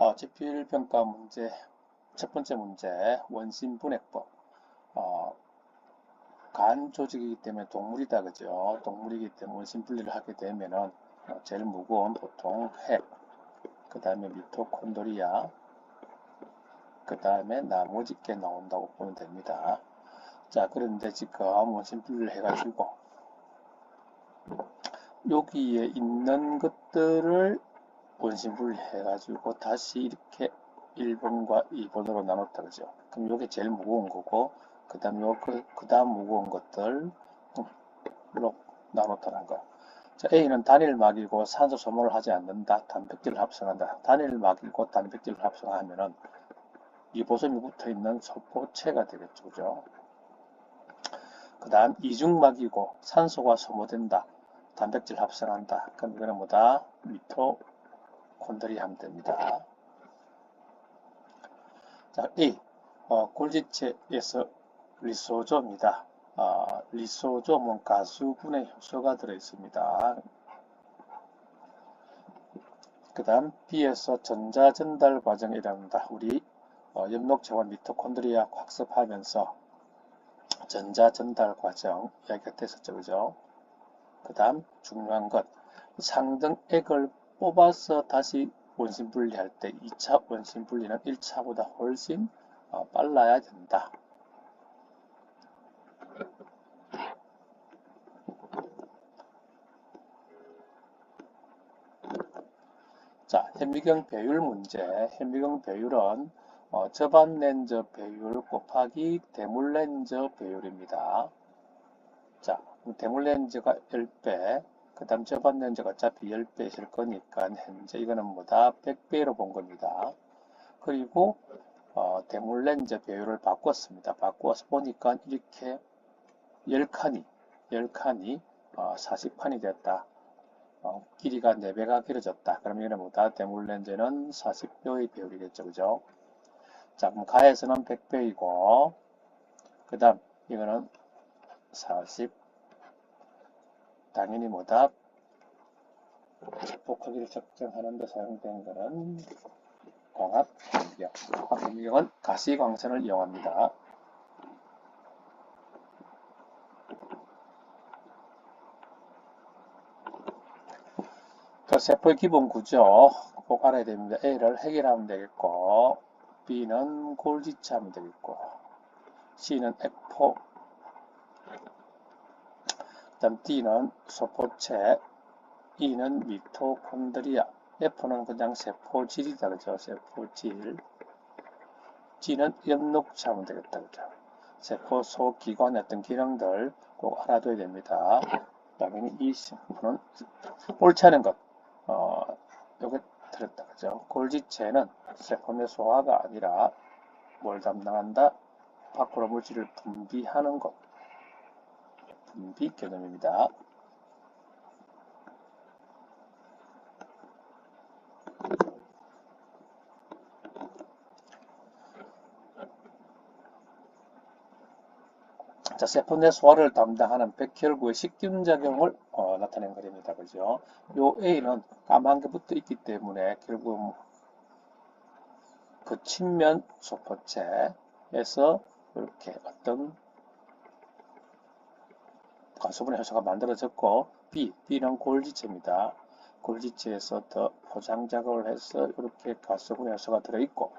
어, 지필평가 문제 첫 번째 문제 원심 분해법. 어, 간 조직이기 때문에 동물이다 그죠? 동물이기 때문에 원심 분리를 하게 되면은 어, 제일 무거운 보통 핵그 다음에 미토콘드리아. 그 다음에 나머지 게 나온다고 보면 됩니다. 자 그런데 지금 원심 분리를 해가지고 여기에 있는 것들을 원심분리 해가지고 다시 이렇게 1번과 2번으로 나눴다 그죠. 그럼 이게 제일 무거운 거고 그 다음 요그 그 다음 무거운 것들로 나눴다는 거 자, A는 단일막이고 산소 소모를 하지 않는다. 단백질을 합성한다. 단일막이고 단백질을 합성하면은 리보솜이 붙어 있는 소포체가 되겠죠. 그죠? 그 다음 이중막이고 산소가 소모된다. 단백질 합성한다. 그럼 이거는 뭐다? 미토 콘드리 하면 됩니다. 자, A. 어, 골지체에서 리소조입니다. 어, 리소조은 가수분의 효소가 들어있습니다. 그 다음 B에서 전자전달 과정이랍니다. 우리 어, 엽록체와 미토콘드리아 학습하면서 전자전달 과정 이야기가 됐었죠. 그죠? 그 다음 중요한 것 상등액을 뽑아서 다시 원심 분리할 때 2차 원심 분리는 1차보다 훨씬 어, 빨라야 된다. 자, 현미경 배율 문제. 현미경 배율은 어, 저반 렌저 배율 곱하기 대물 렌저 배율입니다. 자, 대물 렌저가 10배, 그 다음 저번 렌즈가 어차피 10배실 거니까 현재 이거는 뭐다 100배로 본 겁니다. 그리고 어, 대물 렌즈 배율을 바꿨습니다. 바꿔서 보니까 이렇게 10칸이 10칸이 어, 40칸이 됐다. 어, 길이가 4배가 길어졌다. 그럼 이거는 뭐다 대물 렌즈는 40배의 배율이겠죠. 그죠? 자 그럼 가에서는 100배이고 그 다음 이거는 40 당연히 집보 크기를 측정하는 데 사용된 것은 광합 변경. 광합 변경은 가시 광선을 이용합니다. 그 세포의 기본 구조 꼭 알아야 됩니다. A를 해결하면 되겠고 B는 골지차하면 되겠고 C는 액포 다음 D는 소포체, E는 미토콘드리아, F는 그냥 세포질이다. 그죠? 세포질. G는 엽록체 하면 되겠다. 그죠? 세포 소기관의 어떤 기능들 꼭 알아둬야 됩니다. 당연히 이 신분은 옳지 않은 것. 어, 요게 틀렸다. 그죠? 골지체는 세포 내 소화가 아니라 뭘 담당한다? 밖으로 물질을 분비하는 것. 분비 개념입니다. 자, 세포 내 소화를 담당하는 백혈구의 식균작용을 어, 나타낸 그림입니다. 그죠? 요 A는 까만 게 붙어 있기 때문에 결국 그 측면 소포체에서 이렇게 어떤 가수분해 효소가 만들어졌고 B, B는 골지체입니다. 골지체에서 더 포장작용을 해서 이렇게 가수분해 효소가 들어있고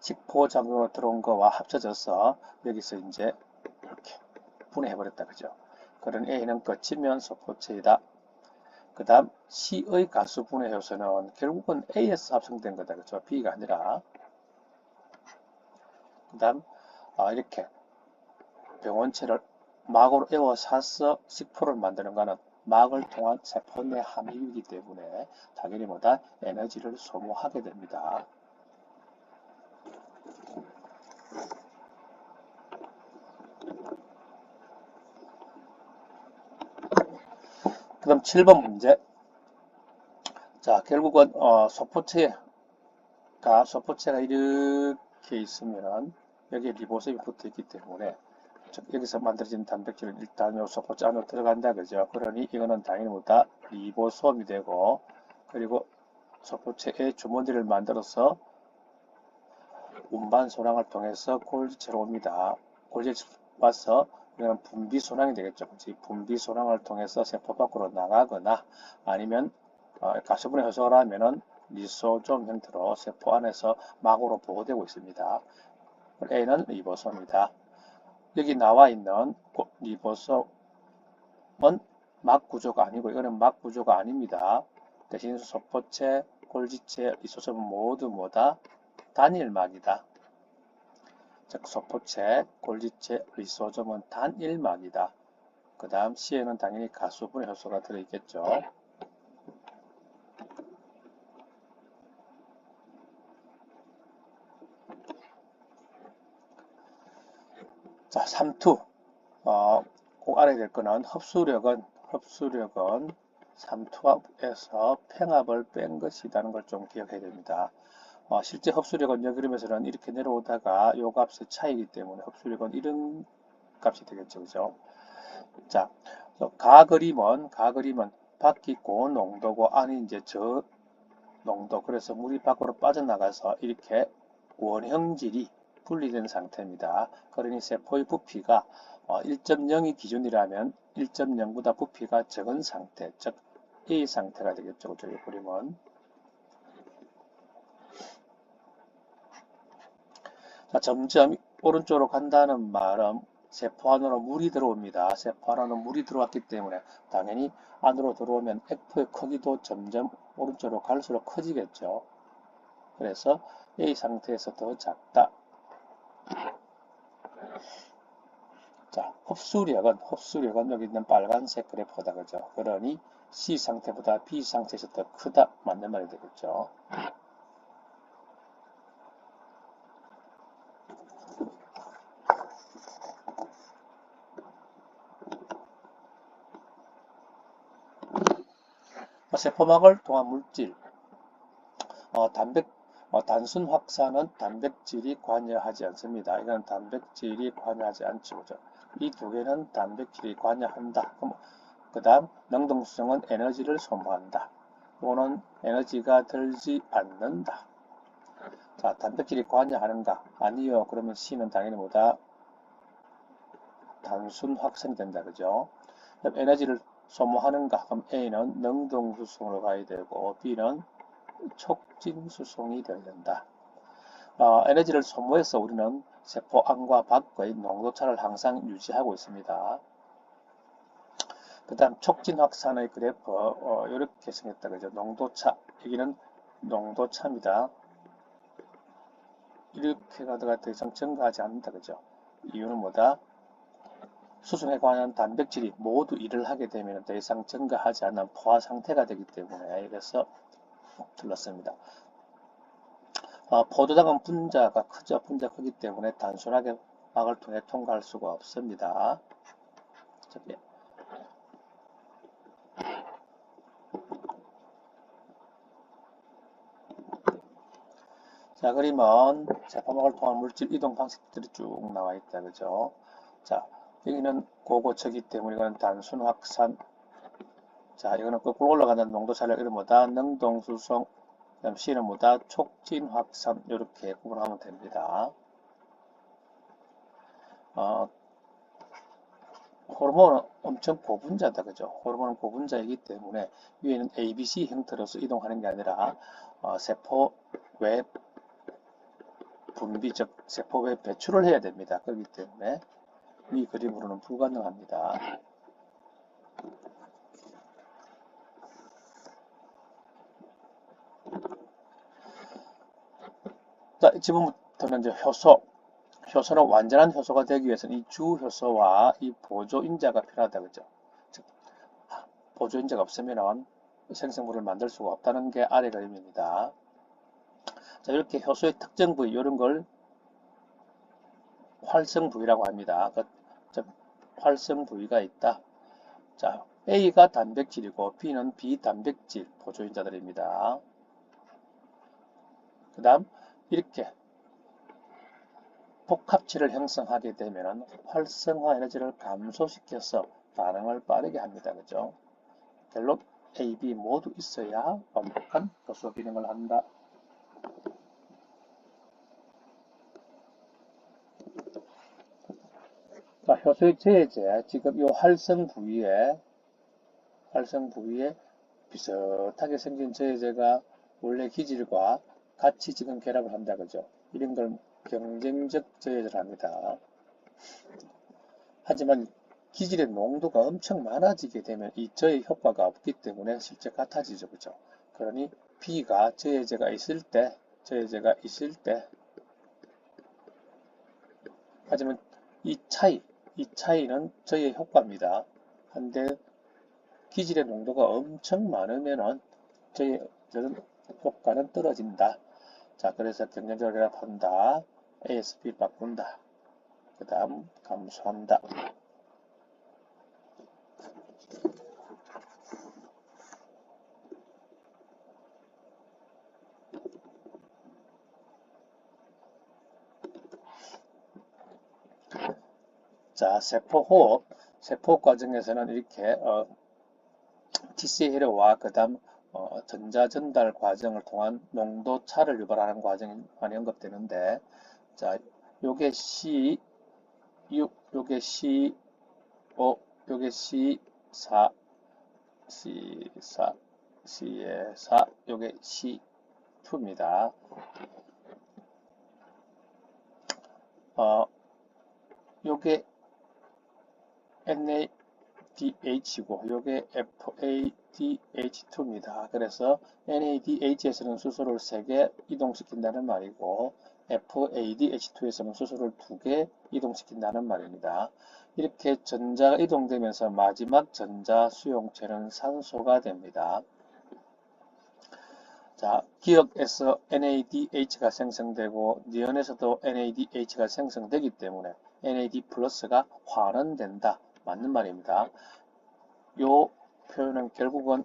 식포 작용으로 들어온 거와 합쳐져서 여기서 이제 이렇게 분해해버렸다. 그죠? 그런 A는 거치면 소포체이다. 그 다음 C의 가수 분해 효소는 결국은 A에서 합성된 거다. 그죠? B가 아니라. 그 다음 아, 이렇게 병원체를 막으로 에워 사서 식포를 만드는 것은 막을 통한 세포 내 함유이기 때문에 당연히 뭐다 에너지를 소모하게 됩니다. 그 다음 7번 문제 자 결국은 어, 소포체가 소포체가 이렇게 있으면 여기에 리보솜이 붙어 있기 때문에 여기서 만들어진 단백질은 일단 요 소포체 안으로 들어간다 그죠 그러니 이거는 당연히 뭐다 리보솜이 되고 그리고 소포체의 주머니를 만들어서 운반 소랑을 통해서 골지체로 옵니다. 골지체 와서 이건 분비 소랑이 되겠죠. 그치? 분비 소랑을 통해서 세포 밖으로 나가거나 아니면 어, 가시분해 효소를 하면은 리소좀 형태로 세포 안에서 막으로 보호되고 있습니다. A는 리보솜입니다. 여기 나와 있는 고- 리보솜은 막 구조가 아니고 이거는 막 구조가 아닙니다. 대신 소포체, 골지체, 리소솜은 모두 뭐다? 단일막이다. 즉 소포체, 골지체, 리소솜은 단일막이다. 그 다음 C에는 당연히 가수분해 효소가 들어있겠죠. 자, 3투. 어, 꼭 알아야 될 거는 흡수력은 흡수력은 3투합에서 팽합을 뺀 것이라는 걸 좀 기억해야 됩니다. 어, 실제 흡수력은 여기 그림에서는 이렇게 내려오다가 요 값의 차이기 때문에 흡수력은 이런 값이 되겠죠. 그죠? 자, 가 그림은 가 그림은 밖이 고농도고 안이 이제 저 농도 그래서 물이 밖으로 빠져나가서 이렇게 원형질이 분리된 상태입니다. 그러니 세포의 부피가 어, 1.0이 기준이라면 1.0보다 부피가 적은 상태, 즉 A 상태가 되겠죠. 저기 그림은. 자, 점점 오른쪽으로 간다는 말은 세포 안으로 물이 들어옵니다. 세포 안으로 물이 들어왔기 때문에 당연히 안으로 들어오면 F의 크기도 점점 오른쪽으로 갈수록 커지겠죠. 그래서 A 상태에서 더 작다. 자, 흡수력은 흡수력은 여기 있는 빨간색 그래프다 그죠? 그러니 C 상태보다 B 상태에서 더 크다 맞는 말이 되겠죠. 세포막을 통한 물질, 어, 단백, 어, 단순 확산은 단백질이 관여하지 않습니다. 이건 단백질이 관여하지 않죠. 이 두 개는 단백질이 관여한다. 그 다음 능동수성은 에너지를 소모한다. 또는 에너지가 들지 않는다. 자, 단백질이 관여하는가? 아니요. 그러면 C는 당연히 뭐다? 단순 확산이 된다. 그죠? 그럼 에너지를 소모하는가? 그럼 A는 능동수송으로 가야 되고 B는 촉진 수송이 되어야 된다. 어, 에너지를 소모해서 우리는 세포 안과 밖의 농도차를 항상 유지하고 있습니다. 그 다음 촉진 확산의 그래프 어, 이렇게 생겼다 그죠? 농도차 여기는 농도차입니다. 이렇게 가다가 더 이상 증가하지 않는다 그죠? 이유는 뭐다? 수송에 관한 단백질이 모두 일을 하게 되면 더 이상 증가하지 않는 포화 상태가 되기 때문에 이래서 틀렸습니다. 어, 포도당은 분자가 크죠. 분자 크기 때문에 단순하게 막을 통해 통과할 수가 없습니다. 저기. 자, 그림은 세포막을 통한 물질 이동 방식들이 쭉 나와 있다. 그죠? 자, 여기는 고고체이기 때문에 이건 단순 확산. 자, 이거는 거꾸로 올라가는 농도차를 이름 뭐다? 능동수송. 그다음 C는 뭐다? 촉진 확산. 이렇게 구분하면 됩니다. 어, 호르몬은 엄청 고분자다. 그죠? 호르몬은 고분자이기 때문에 위에는 ABC 형태로서 이동하는 게 아니라 어, 세포 외 분비, 즉 세포 외 배출을 해야 됩니다. 그렇기 때문에 이 그림으로는 불가능합니다. 자, 지금부터는 이제 효소. 효소는 완전한 효소가 되기 위해서는 이 주효소와 이 보조인자가 필요하다. 그죠? 즉, 보조인자가 없으면 생성물을 만들 수가 없다는 게 아래 그림입니다. 자, 이렇게 효소의 특정 부위, 이런 걸 활성 부위라고 합니다. 그, 즉, 활성 부위가 있다. 자, A가 단백질이고 B는 비단백질 보조인자들입니다. 그 다음 이렇게 복합체를 형성하게 되면 활성화 에너지를 감소시켜서 반응을 빠르게 합니다. 그죠? 결론 A, B 모두 있어야 완벽한 효소 기능을 한다. 자, 효소의 제제 지금 이 활성 부위에 활성 부위에 비슷하게 생긴 저해제가 원래 기질과 같이 지금 결합을 한다 그죠? 이런 걸 경쟁적 저해제를 합니다. 하지만 기질의 농도가 엄청 많아지게 되면 이 저해 효과가 없기 때문에 실제 같아지죠. 그죠? 그러니 B가 저해제가 있을 때, 저해제가 있을 때 하지만 이 차이, 이 차이는 저해 효과입니다. 한데 기질의 농도가 엄청 많으면은 저는 효과는 떨어진다. 자, 그래서 경쟁적으로 결합한다. ASP 바꾼다. 그 다음 감소한다. 자, 세포호흡. 세포 과정에서는 이렇게 어, TCL과 그 다음 어, 전자 전달 과정을 통한 농도 차를 유발하는 과정이 많이 언급되는데 자 요게 C 6 요게 C 5 요게 C 4 C 4 C에 4 요게 C 2입니다. 어 요게 NA DH고 요게 FADH2입니다. 그래서 NADH에서는 수소를 3개 이동시킨다는 말이고 FADH2에서는 수소를 2개 이동시킨다는 말입니다. 이렇게 전자가 이동되면서 마지막 전자 수용체는 산소가 됩니다. 자, 기억에서 NADH가 생성되고 니온에서도 NADH가 생성되기 때문에 NAD 플러스가 환원된다. 맞는 말입니다. 요 표현은 결국은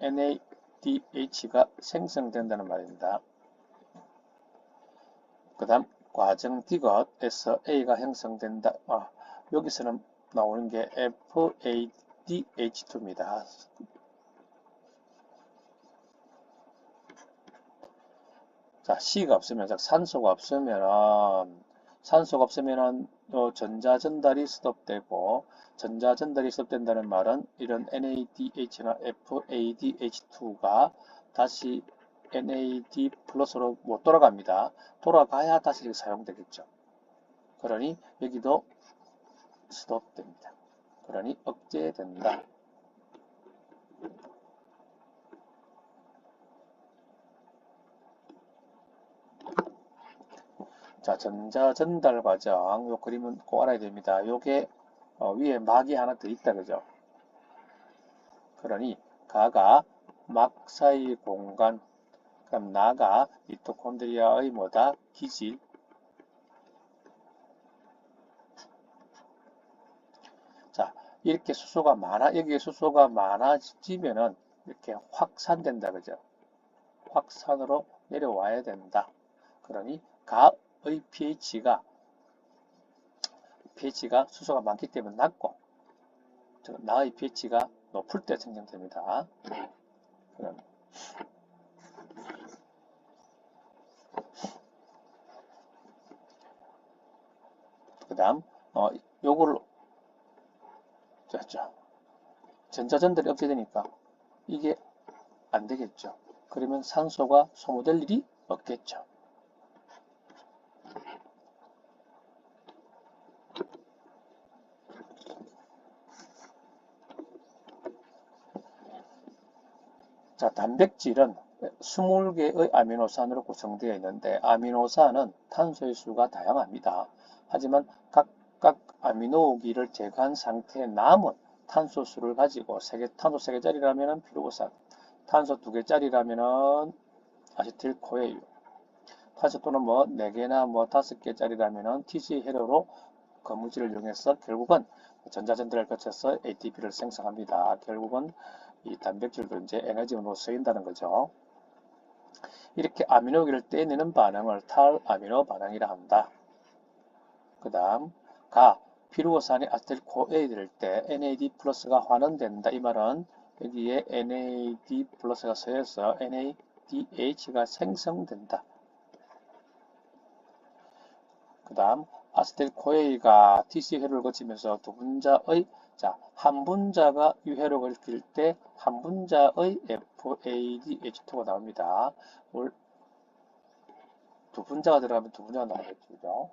NADH가 생성된다는 말입니다. 그 다음 과정 디귿에서 A가 형성된다. 아, 여기서는 나오는 게 FADH2입니다. 자, C가 없으면, 즉 산소가 없으면 산소가 없으면 전자 전달이 스톱되고 전자 전달이 스톱된다는 말은 이런 NADH나 FADH2가 다시 NAD 플러스로 못 돌아갑니다. 돌아가야 다시 사용되겠죠. 그러니 여기도 스톱됩니다. 그러니 억제된다. 자, 전자 전달 과정, 요 그림은 꼭 알아야 됩니다. 요게 어, 위에 막이 하나 더 있다, 그죠? 그러니 가가 막 사이 공간, 그럼 나가 미토콘드리아의 뭐다? 기질. 자, 이렇게 수소가 많아, 여기에 수소가 많아지면은 이렇게 확산된다, 그죠? 확산으로 내려와야 된다. 그러니 가 의 pH가 pH가 수소가 많기 때문에 낮고 나의 pH가 높을 때 생성됩니다. 그럼 그 다음 어, 요거를 자, 전자전달이 없게 되니까 이게 안 되겠죠. 그러면 산소가 소모될 일이 없겠죠. 자, 단백질은 20개의 아미노산으로 구성되어 있는데 아미노산은 탄소의 수가 다양합니다. 하지만 각각 아미노기를 제거한 상태에 남은 탄소 수를 가지고 3개, 탄소 3개짜리라면 피루오산, 탄소 2개짜리라면 아세틸코에유, 탄소 또는 뭐 4개나 뭐 5개짜리라면 TC 회로로 거무질을 이용해서 결국은 전자전달을 거쳐서 ATP를 생성합니다. 결국은 이 단백질도 이제 에너지로 쓰인다는 거죠. 이렇게 아미노기를 떼내는 반응을 탈아미노 반응이라 한다. 그 다음 가 피루오산이 아세틸코에이 될때 NAD 플러스가 환원된다. 이 말은 여기에 NAD 플러스가 서여서 NA FADH가 생성된다. 그 다음 아세틸코에이가 TC 회로를 거치면서 두 분자의 자, 한 분자가 유회로 걸칠 때한 분자의 FADH2가 나옵니다. 올- 두 분자가 들어가면 두 분자가 나오겠죠.